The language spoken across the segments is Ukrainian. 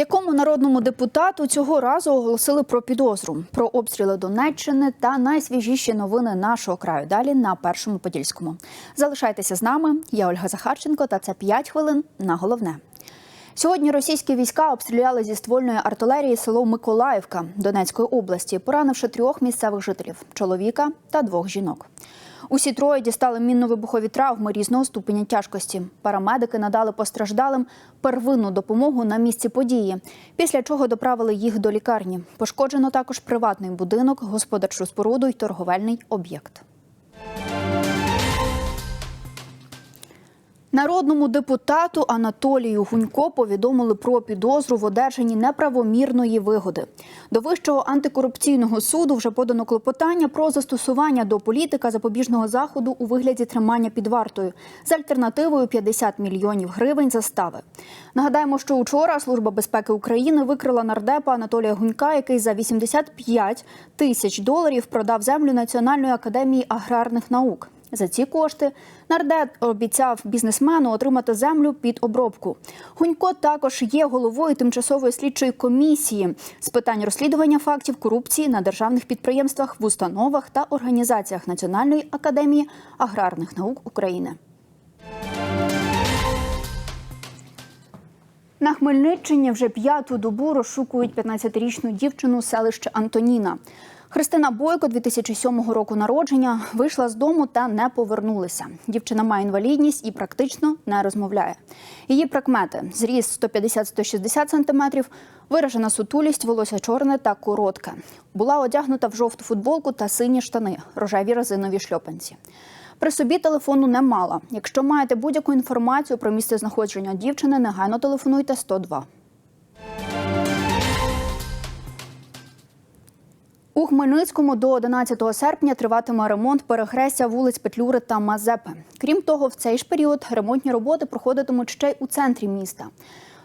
Якому народному депутату цього разу оголосили про підозру про обстріли Донеччини та найсвіжіші новини нашого краю. Далі на першому подільському. Залишайтеся з нами. Я Ольга Захарченко, та це 5 хвилин на головне. Сьогодні російські війська обстріляли зі ствольної артилерії село Миколаївка Донецької області, поранивши трьох місцевих жителів чоловіка та двох жінок. Усі троє дістали мінно-вибухові травми різного ступеня тяжкості. Парамедики надали постраждалим первинну допомогу на місці події, після чого доправили їх до лікарні. Пошкоджено також приватний будинок, господарчу споруду й торговельний об'єкт. Народному депутату Анатолію Гунько повідомили про підозру в одержанні неправомірної вигоди. До вищого антикорупційного суду вже подано клопотання про застосування до політика запобіжного заходу у вигляді тримання під вартою з альтернативою 50 мільйонів гривень застави. Нагадаємо, що учора Служба безпеки України викрила нардепа Анатолія Гунька, який за 85 тисяч доларів продав землю Національної академії аграрних наук. За ці кошти нардеп обіцяв бізнесмену отримати землю під обробку. Гунько також є головою тимчасової слідчої комісії з питань розслідування фактів корупції на державних підприємствах, в установах та організаціях Національної академії аграрних наук України. На Хмельниччині вже п'яту добу розшукують 15-річну дівчину селища Антоніна. Христина Бойко 2007 року народження вийшла з дому та не повернулася. Дівчина має інвалідність і практично не розмовляє. Її прикмети зріст 150-160 см, виражена сутулість, волосся чорне та коротке. Була одягнута в жовту футболку та сині штани, рожеві резинові шльопанці. При собі телефону не мала. Якщо маєте будь-яку інформацію про місце знаходження дівчини, негайно телефонуйте 102. У Хмельницькому до 11 серпня триватиме ремонт перехрестя вулиць Петлюри та Мазепи. Крім того, в цей ж період ремонтні роботи проходитимуть ще й у центрі міста.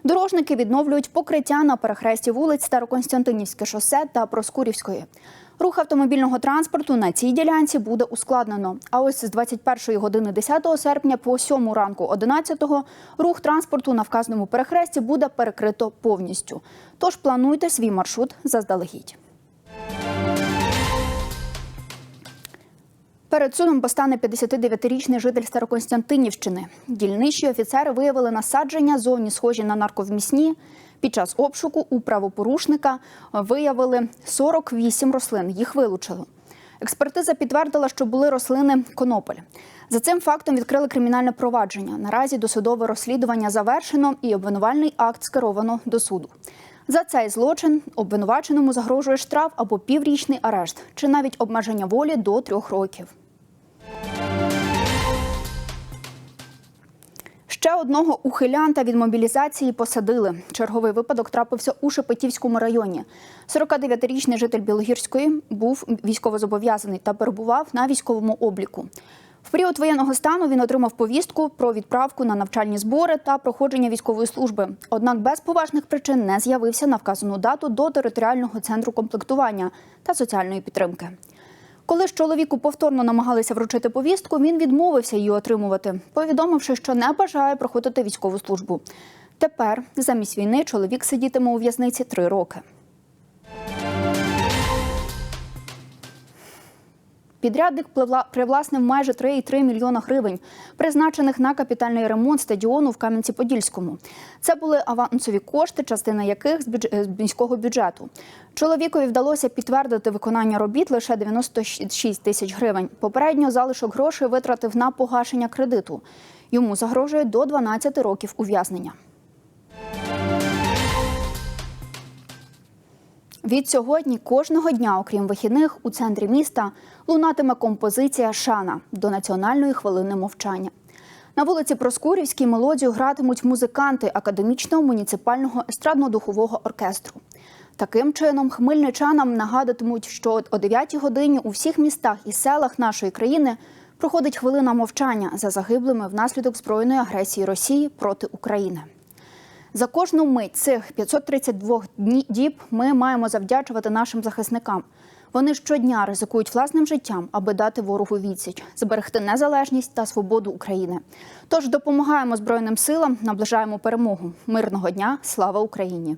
Дорожники відновлюють покриття на перехресті вулиць Староконстантинівське шосе та Проскурівської. Рух автомобільного транспорту на цій ділянці буде ускладнено. А ось з 21 години 10 серпня по 7 ранку 11-го рух транспорту на вказаному перехресті буде перекрито повністю. Тож плануйте свій маршрут заздалегідь. Перед судом постане 59-річний житель Староконстантинівщини. Дільничі офіцери виявили насадження, зовні схожі на нарковмісні. Під час обшуку у правопорушника виявили 48 рослин. Їх вилучили. Експертиза підтвердила, що були рослини конопель. За цим фактом відкрили кримінальне провадження. Наразі досудове розслідування завершено і обвинувальний акт скеровано до суду. За цей злочин обвинуваченому загрожує штраф або піврічний арешт, чи навіть обмеження волі до трьох років. Ще одного ухилянта від мобілізації посадили. Черговий випадок трапився у Шепетівському районі. 49-річний житель Білогірської був військовозобов'язаний та перебував на військовому обліку. В період воєнного стану він отримав повістку про відправку на навчальні збори та проходження військової служби. Однак без поважних причин не з'явився на вказану дату до територіального центру комплектування та соціальної підтримки. Коли ж чоловіку повторно намагалися вручити повістку, він відмовився її отримувати, повідомивши, що не бажає проходити військову службу. Тепер замість війни чоловік сидітиме у в'язниці три роки. Підрядник привласнив майже 3,3 мільйона гривень, призначених на капітальний ремонт стадіону в Кам'янці-Подільському. Це були авансові кошти, частина яких з, міського бюджету. Чоловікові вдалося підтвердити виконання робіт лише 96 тисяч гривень. Попередньо залишок грошей витратив на погашення кредиту. Йому загрожує до 12 років ув'язнення. Від сьогодні кожного дня, окрім вихідних, у центрі міста лунатиме композиція Шана до національної хвилини мовчання. На вулиці Проскурівській мелодію гратимуть музиканти академічного муніципального естрадно-духового оркестру. Таким чином, хмельничанам нагадатимуть, що о 9 годині у всіх містах і селах нашої країни проходить хвилина мовчання за загиблими внаслідок збройної агресії Росії проти України. За кожну мить цих 532 діб ми маємо завдячувати нашим захисникам. Вони щодня ризикують власним життям, аби дати ворогу відсіч, зберегти незалежність та свободу України. Тож допомагаємо Збройним силам, наближаємо перемогу. Мирного дня, слава Україні!